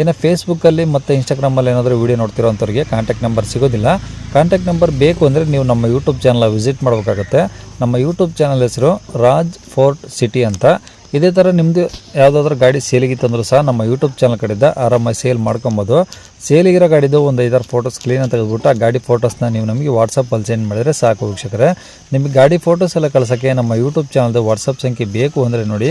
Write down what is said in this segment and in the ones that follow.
ಇನ್ನು ಫೇಸ್ಬುಕ್ಕಲ್ಲಿ ಮತ್ತು ಇನ್ಸ್ಟಾಗ್ರಾಮಲ್ಲಿ ಏನಾದರೂ ವೀಡಿಯೋ ನೋಡ್ತಿರೋ ಅಂಥವ್ರಿಗೆ ಕಾಂಟ್ಯಾಕ್ಟ್ ನಂಬರ್ ಸಿಗೋದಿಲ್ಲ. ಕಾಂಟ್ಯಾಕ್ಟ್ ನಂಬರ್ ಬೇಕು ಅಂದರೆ ನೀವು ನಮ್ಮ ಯೂಟ್ಯೂಬ್ ಚಾನಲ್ ವಿಸಿಟ್ ಮಾಡಬೇಕಾಗತ್ತೆ. ನಮ್ಮ ಯೂಟ್ಯೂಬ್ ಚಾನಲ್ ಹೆಸರು ರಾಜ್ ಫೋರ್ಟ್ ಸಿಟಿ ಅಂತ. ಇದೇ ಥರ ನಿಮ್ಮದು ಯಾವುದಾದ್ರೂ ಗಾಡಿ ಸೇಲಿಗಿತ್ತಂದ್ರೂ ಸಹ ನಮ್ಮ ಯೂಟ್ಯೂಬ್ ಚಾನಲ್ ಕಡೆಯಿಂದ ಆರಾಮಾಗಿ ಸೇಲ್ ಮಾಡ್ಕೊಬೋದು. ಸೇಲಿಗಿರೋ ಗಾಡಿದು ಒಂದು ಐದಾರು ಫೋಟೋಸ್ ಕ್ಲೀನಾಗಿ ತೆಗೆದುಬಿಟ್ಟು ಆ ಗಾಡಿ ಫೋಟೋಸ್ನ ನೀವು ನಮಗೆ ವಾಟ್ಸಪ್ಪಲ್ಲಿ ಸೆಂಡ್ ಮಾಡಿದರೆ ಸಾಕು ವೀಕ್ಷಕರೇ. ನಿಮಗೆ ಗಾಡಿ ಫೋಟೋಸ್ ಎಲ್ಲ ಕಳ್ಸೋಕ್ಕೆ ನಮ್ಮ ಯೂಟ್ಯೂಬ್ ಚಾನಲ್ದು ವಾಟ್ಸಪ್ ಸಂಖ್ಯೆ ಬೇಕು ಅಂದರೆ ನೋಡಿ,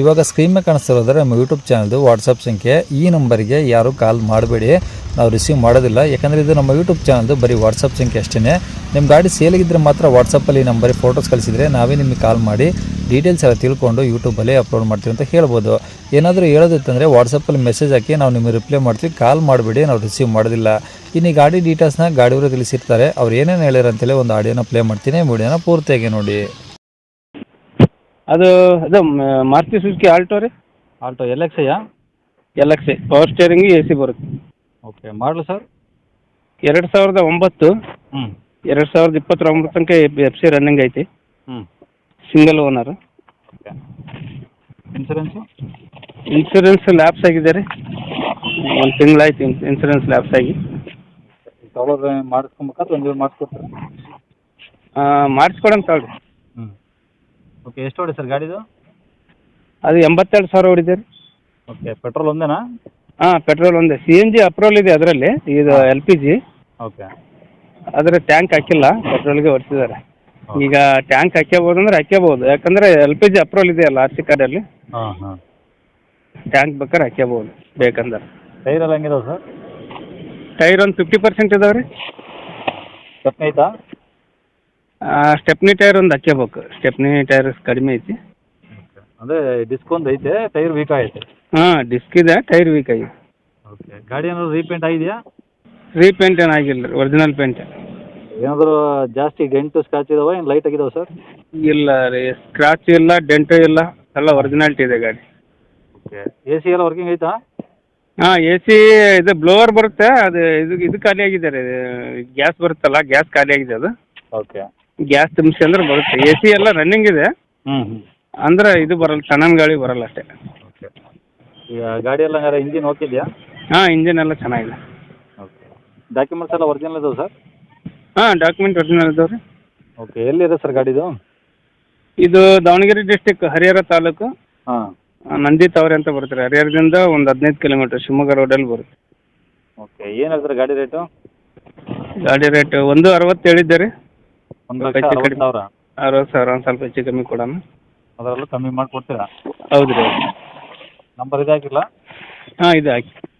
ಇವಾಗ ಸ್ಕ್ರೀನ್ ಕಾಣಿಸ್ತಿರೋದ್ರೆ ನಮ್ಮ ಯೂಟ್ಯೂಬ್ ಚಾನಲ್ದು ವಾಟ್ಸಪ್ ಸಂಖ್ಯೆ. ಈ ನಂಬರಿಗೆ ಯಾರು ಕಾಲ್ ಮಾಡಬೇಡಿ, ನಾವು ರಿಸೀವ್ ಮಾಡೋದಿಲ್ಲ. ಯಾಕಂದರೆ ಇದು ನಮ್ಮ ಯೂಟ್ಯೂಬ್ ಚಾನಲ್ದು ಬರೀ ವಾಟ್ಸಪ್ ಸಂಖ್ಯೆ ಅಷ್ಟೇ ನಿಮ್ಮ ಗಾಡಿ ಸೇಲಿಗಿದ್ರೆ ಮಾತ್ರ ವಾಟ್ಸಪ್ಪಲ್ಲಿ ಈ ನಂಬರಿಗೆ ಫೋಟೋಸ್ ಕಳಿಸಿದರೆ ನಾವೇ ನಿಮಗೆ ಕಾಲ್ ಮಾಡಿ ಡೀಟೇಲ್ಸ್ ಎಲ್ಲ ತಿಳ್ಕೊಂಡು ಯೂಟ್ಯೂಬಲ್ಲಿ ಅಪ್ಲೋಡ್ ಮಾಡ್ತೀವಿ ಅಂತ ಹೇಳ್ಬೋದು. ಏನಾದರೂ ಹೇಳೋದಿತ್ತಂದರೆ ವಾಟ್ಸಪ್ಪಲ್ಲಿ ಮೆಸೇಜ್ ಹಾಕಿ ನಾವು ನಿಮಗೆ ರಿಪ್ಲೈ ಮಾಡ್ತೀವಿ. ಕಾಲ್ ಮಾಡಿಬಿಡಿ, ನಾವು ರಿಸೀವ್ ಮಾಡೋದಿಲ್ಲ. ಇನ್ನು ಈ ಗಾಡಿ ಡೀಟೇಲ್ಸ್ನ ಗಾಡಿಯವರು ತಿಳಿಸಿರ್ತಾರೆ. ಅವ್ರು ಏನೇನು ಹೇಳಿರ ಅಂತೇಳಿ ಒಂದು ಆಡಿಯೋನ ಪ್ಲೇ ಮಾಡ್ತೀನಿ. ವಿಡಿಯೋನ ಪೂರ್ತಿಯಾಗಿ ನೋಡಿ. ಅದು ಅದು ಮಾರುತಿ ಸುಜುಕಿ ಆಲ್ಟೋ ರೀ? Alto L X ಐಯಾ L X power steering A C ಬರುತ್ತೆ. ಓಕೆ ಮಾಡಲು ಸರ್ ಎರಡು ಸಾವಿರದ ಒಂಬತ್ತು. ಹ್ಞೂ ಎರಡು ಸಾವಿರದ ಇಪ್ಪತ್ತೊಂಬತ್ತು ತನಕ ಎಫ್ ಸಿ ರನ್ನಿಂಗ್ ಐತಿ. ಹ್ಞೂ single owner okay insurance insurance lapse ಆಗಿದೆ ರೀ. ಒಂದು ತಿಂಗಳಾಯ್ತು ಇನ್ಸೂರೆನ್ಸ್ ಲ್ಯಾಪ್ಸ್ ಆಗಿ. ತಗೊಳ್ಳೋದು ಮಾಡಿಸ್ಕೊಬೇಕಾದ್ರೆ ಒಂದು ಮಾಡಿಸ್ಕೊಡ್ತಾರೆ ಮಾಡಿಸ್ಕೊಡಂಗೆ ತಗೊಳ್ರಿ. ಹ್ಞೂ ಓಕೆ ಎಷ್ಟು ಹೊಡಿ ಸರ್ ಗಾಡಿದು? ಅದು ಎಂಬತ್ತೆರಡು ಸಾವಿರ ಹೊಡಿದೆ ರೀ. ಓಕೆ ಪೆಟ್ರೋಲ್ ಒಂದೇನಾ? ಹಾಂ ಪೆಟ್ರೋಲ್ ಒಂದೇ. ಸಿ ಎನ್ ಜಿ ಅಪ್ರೋಲ್ ಇದೆ ಅದರಲ್ಲಿ ಇದು ಎಲ್ ಪಿ ಜಿ ಓಕೆ ಆದರೆ ಟ್ಯಾಂಕ್ ಹಾಕಿಲ್ಲ ಪೆಟ್ರೋಲ್ಗೆ ಹೊಡ್ತಿದ್ದಾರೆ ಈಗ ಟ್ಯಾಂಕ್ ಹಾಕ್ಯಬೋದು ಅಂದ್ರೆ ಹಾಕ್ಯಬೋದು. ಯಾಕಂದ್ರೆ ಎಲ್ ಪಿ ಜಿ ಅಪ್ರೋಲ್ ಇದೆಯಲ್ಲ ಆರ್ ಸಿ ಕಾರ್ಡಲ್ಲಿ ಹಾಂ ಹಾಂ. ಟ್ಯಾಂಕ್ ಬೇಕಾದ್ರೆ ಹಾಕ್ಯಬೋದು ಬೇಕಂದ್ರೆ. ಟೈರ್ ಎಲ್ಲ ಹೆಂಗಿದಾವೆ ಸರ್? ಟೈರ್ ಒಂದು ಫಿಫ್ಟಿ ಪರ್ಸೆಂಟ್ ಇದಾವೆ ರೀ ಸ್ಟೆಪ್ನಿ ಐತಾ? ಸ್ಟೆಪ್ನಿ ಟೈರ್ ಒಂದು ಹಾಕ್ಯಬೇಕು. ಸ್ಟೆಪ್ನಿ ಟೈರ್ ಕಡಿಮೆ ಐತಿ. ಅಂದರೆ ಡಿಸ್ಕೌಂಟ್ ಐತೆ ಟೈರ್ ವೀಕ್ ಆಗೈತೆ? ಹಾಂ ಡಿಸ್ಕ್ ಇದೆ ಟೈರ್ ವೀಕ್ ಆಗಿದೆ. ಓಕೆ. ಗಾಡಿ ಏನಾದ್ರು ರೀಪೇಂಟ್ ಆಗಿದೆಯಾ? ರೀಪೇಂಟ್ ಏನು ಆಗಿಲ್ಲ ರೀ ಒರಿಜಿನಲ್ ಪೇಂಟ್ ಏನಾದರೂ ಜಾಸ್ತಿ ಡೆಂಟು ಸ್ಕ್ರಾಚ್ ಇದಾವೆ ಏನು ಲೈಟ್ ಆಗಿದಾವೆ ಸರ್? ಇಲ್ಲ ರೀ ಸ್ಕ್ರಾಚ್ ಇಲ್ಲ ಡೆಂಟು ಇಲ್ಲ ಎಲ್ಲ ಒರಿಜಿನಾಲ್ಟಿ ಇದೆ ಗಾಡಿ. ಓಕೆ. ಎ ಸಿ ಎಲ್ಲ ವರ್ಕಿಂಗ್ ಐತಾ? ಹಾಂ ಎ ಸಿ ಇದು ಬ್ಲೋವರ್ ಬರುತ್ತೆ ಅದು ಇದು ಇದು ಖಾಲಿ ಆಗಿದೆ ರೀ ಗ್ಯಾಸ್ ಬರುತ್ತಲ್ಲ ಗ್ಯಾಸ್ ಖಾಲಿ ಆಗಿದೆ ಅದು. ಓಕೆ. ಗ್ಯಾಸ್ ತುಂಬಿಸಿ ಅಂದ್ರೆ ಬರುತ್ತೆ. ಎ ಸಿ ಎಲ್ಲ ರನ್ನಿಂಗ್ ಇದೆ. ಹ್ಞೂ ಹ್ಞೂ ಅಂದ್ರೆ ಇದು ಬರಲ್ಲ ತಣ್ಣನ ಗಾಳಿ ಬರಲ್ಲ ಅಷ್ಟೇ. ಓಕೆ. ಈಗ ಗಾಡಿ ಎಲ್ಲ ಹಂಗಾರೆ ಇಂಜಿನ್ ಹೋಗಿದೆಯಾ ಹಾಂ ಇಂಜಿನ್ ಎಲ್ಲ ಚೆನ್ನಾಗಿದೆ. ಓಕೆ. ಡಾಕ್ಯುಮೆಂಟ್ಸ್ ಎಲ್ಲ ಒರಿಜಿನಲ್ ಇದಾವೆ ಸರ್? ಹಾಂ ಡಾಕ್ಯುಮೆಂಟ್ ಒರಿಜಿನಲ್ ಇದಾವೆ ರೀ. ಓಕೆ ಎಲ್ಲಿದೆ ಸರ್ ಗಾಡಿದು? ಇದು ದಾವಣಗೆರೆ ಡಿಸ್ಟಿಕ್ ಹರಿಹರ ತಾಲೂಕು. ಹಾಂ. ನಂದಿ ತವರೆ ಅಂತ ಬರುತ್ತೆ ಹರಿಹರದಿಂದ ಒಂದು ಹದಿನೈದು ಕಿಲೋಮೀಟರ್ ಶಿವಮೊಗ್ಗ ರೋಡಲ್ಲಿ ಬರುತ್ತೆ. ಓಕೆ ಏನು ಹೇಳ್ತಾರೆ ಗಾಡಿ ರೇಟು ಗಾಡಿ ರೇಟ್ ಒಂದು ಅರವತ್ತು ಹೇಳಿದ್ದೆ ರೀ. ಒಂದು ಸ್ವಲ್ಪ ಲಕ್ಷ ಹೆಚ್ಚು ಅರವತ್ತು ಕಡಿಮೆ. ಸಾವಿರ. ಅರವತ್ತು ಸಾವಿರ ಒಂದು ಸ್ವಲ್ಪ ಹೆಚ್ಚು ಕಮ್ಮಿ ಕೊಡೋಣ. ಅದರಲ್ಲೂ ಕಮ್ಮಿ ಮಾಡಿ ಕೊಡ್ತೀರಾ ಹೌದು ರೀ. ನಂಬರ್ ಇದಾಗಿಲ್ಲ? ಹಾಂ ಇದು ಹಾಕಿ